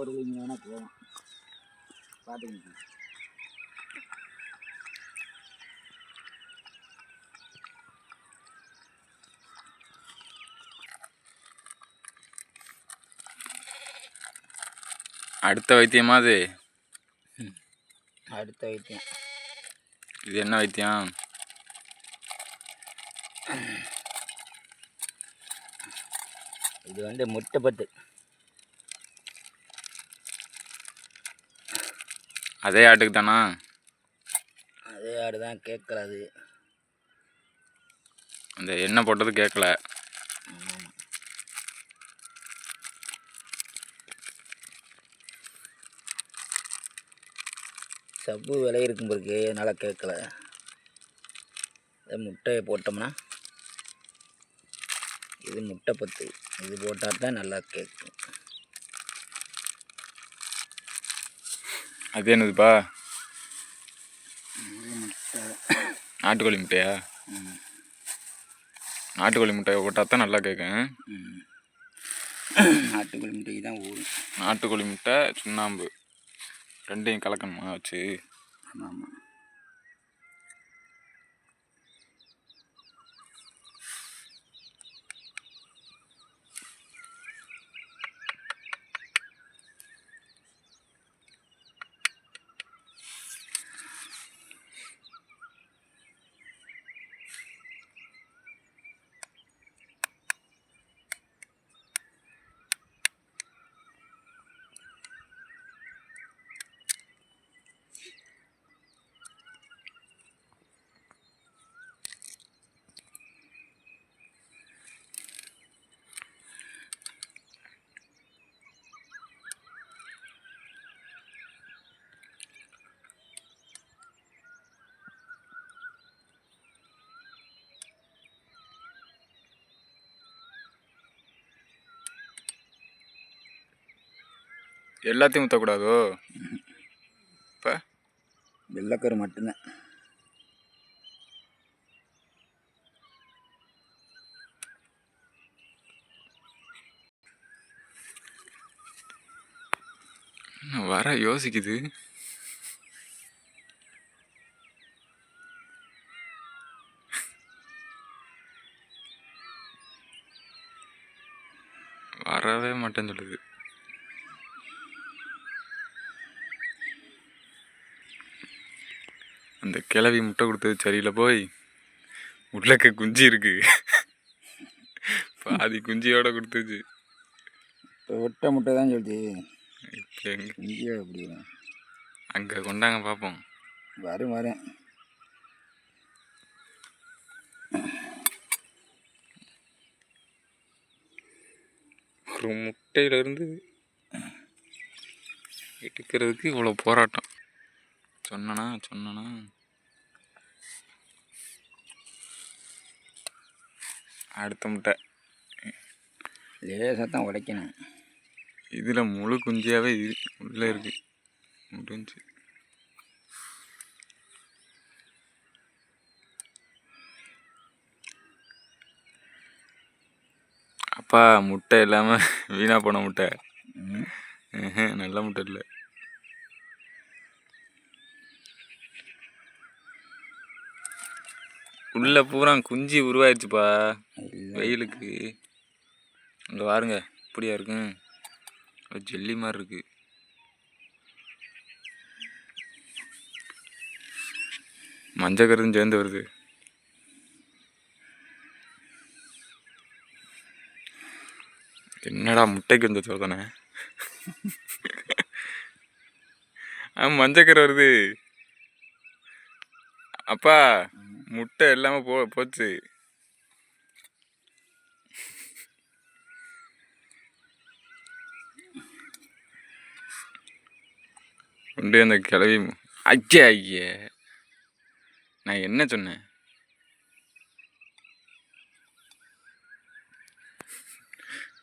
ஒரு கிலோ வேணால் போகும் பார்த்துக்கிட்டு அடுத்த வைத்தியமா அது? அடுத்த வைத்தியம். இது என்ன வைத்தியம்? இது வந்து முட்டை பத்து. அதே ஆட்டுக்கு தானா? அதே ஆடு தான் கேட்கலாது அந்த எண்ணெய் போட்டது கேட்கல. சப்பு விலை இருக்கும் பிறகு அதனால் கேட்கல. முட்டையை போட்டோம்னா இது முட்டை பத்து. இது போட்டால் தான் நல்லா கேட்கும். அது என்னதுப்பா? நாட்டுக்கோழி முட்டையா? நாட்டுக்கோழி முட்டையை போட்டால் தான் நல்லா கேட்கும். நாட்டுக்கோழி முட்டைக்கு தான் ஊறும் நாட்டுக்கோழி முட்டை சுண்ணாம்பு. ரெண்டையும் கலக்கணுமா வச்சு? ஆமாம் எல்லாத்தையும் ஊற்றக்கூடாதோ இப்போ வெள்ளைக்கரு மட்டும்தான். வர யோசிக்குது? வரவே மாட்டேன்னு சொல்லுது. அந்த கிளவி முட்டை கொடுத்தது சரியில்லை போய். உள்ளக்க குஞ்சு இருக்கு. பாதி குஞ்சியோட கொடுத்துச்சு. இப்போ வெட்டை முட்டை தான் இங்கேயே அப்படி வரும். அங்கே கொண்டாங்க பார்ப்போம் வரும் வரேன். ஒரு முட்டையிலேருந்து எடுக்கிறதுக்கு இவ்வளோ போராட்டம். சொன்னனா சொன்னனா? அடுத்த முட்டை. லேசாக தான் உடைக்கணும். இதில் முழு குஞ்சியாகவே இது உள்ளே இருக்கு. முடிஞ்சு அப்பா முட்டை இல்லாமல் வீணாக போன முட்டை. நல்ல முட்டை இல்லை. உள்ள பூரா குஞ்சு உருவாயிருச்சுப்பா. வெயிலுக்கு. இங்கே பாருங்க இப்படியா இருக்கும்? ஜெல்லி மாதிரி இருக்கு. மஞ்சள் கருதும் சேர்ந்து வருது. என்னடா முட்டைக்கு வந்த சோதனை ஆ மஞ்சக்கரை வருது. அப்பா. முட்டை எல்லாமே போ போச்சு. உண்டு அந்த கிளவி ஐயா ஐயே. நான் என்ன சொன்னேன்?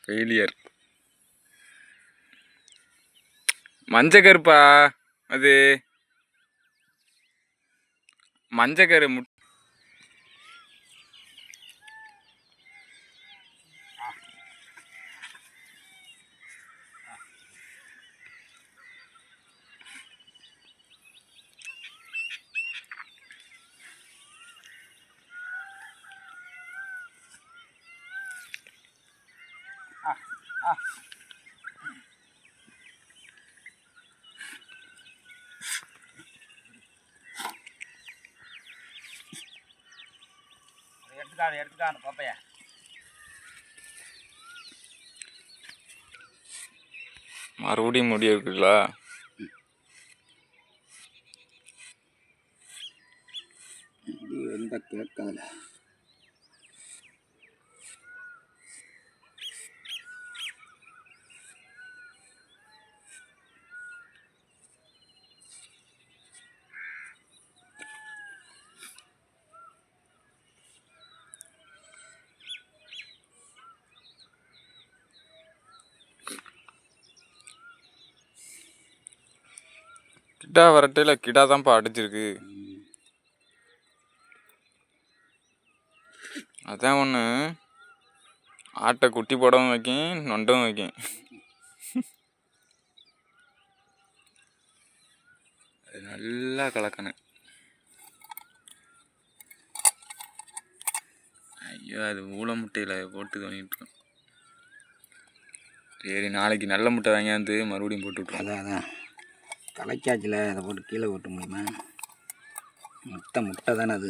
ஃபெயிலியர் மஞ்சக்கருப்பா அது? மஞ்சக்கரு முட் எடுத்துக்காடு எடுத்துக்காடு பாப்பைய மறுபடியும் முடி இருக்குங்களா? இது எந்த கேட்காதுல கிட்டா வரட்டையில் கிடா தான்ப்பா அடிச்சிருக்கு. அதான் ஒன்று ஆட்டை குட்டி போடவும் வைக்கும் நொண்டவும் வைக்கும் அது நல்லா கலக்கணும். ஐயோ அது ஊள முட்டையில் போட்டு பண்ணிட்டு சரி நாளைக்கு நல்ல முட்டை வாங்கியாந்து மறுபடியும் போட்டு விட்ருவோம் அதான் அதான். கலைக்காச்சில் அதை போட்டு கீழே ஓட்ட முடியுமா? முட்டை முட்டை தானே அது.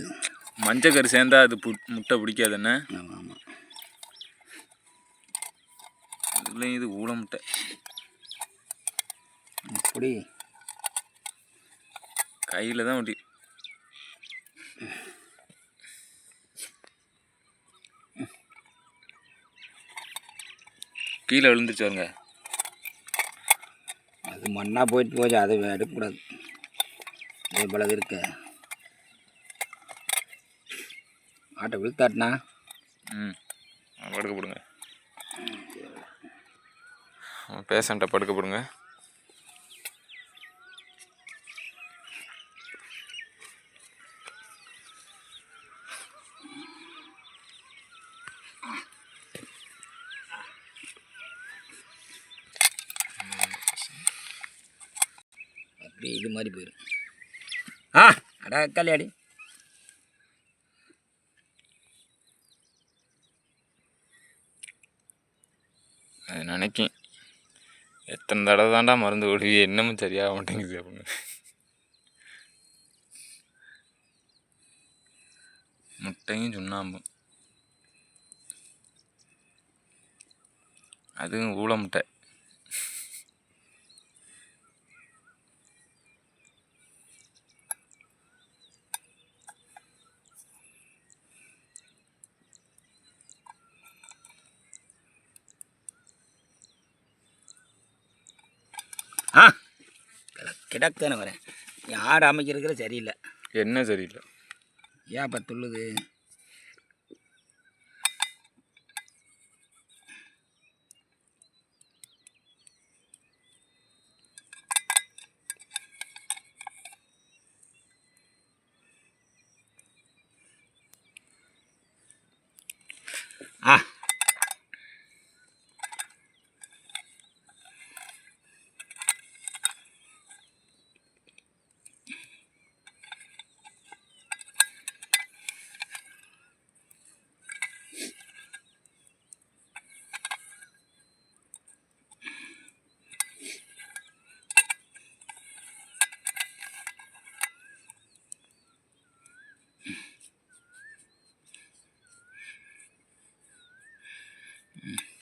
மஞ்சக்கரு சேர்ந்தா அது புட் முட்டை பிடிக்காது என்ன? ஆமாம் ஆமாம் அதுலேயும் இது ஊள முட்டை. இப்படி. கையில் தான் ஒட்டி. கீழே விழுந்துச்சு மண்ணாக போயிட்டு போச்சு அதை எடுக்கக்கூடாது. அதே போல இருக்கு. ஆட்டை விழுத்தாட்டினா? ம் படுக்க போடுங்க. பேஷண்ட்டை படுக்க போடுங்க. இது மாதிரி போயிடும். ஆ அடா கல்யாடி அது நினைக்கும் எத்தனை தடவை தாண்டா மருந்து ஓடுவி என்னமும் சரியாக மாட்டேங்குது அப்படின்னு. முட்டையும் சுண்ணாம்பும். அதுவும் ஊள முட்டை. ஆ கிடக்குன்னு வரேன். நீ ஆடு அமைக்கிறதுல சரியில்லை. என்ன சரியில்லை? ஏன் இப்போ துள்ளுது? ஆ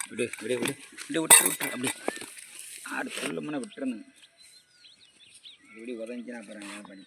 விடு விடு விடு. விடு விட்டு விட்டு அப்படி. ஆடு சொல்லுமுன்னா விட்டுருந்தேன் அப்படி உதஞ்சினா அப்புறம் என்ன பண்ணி.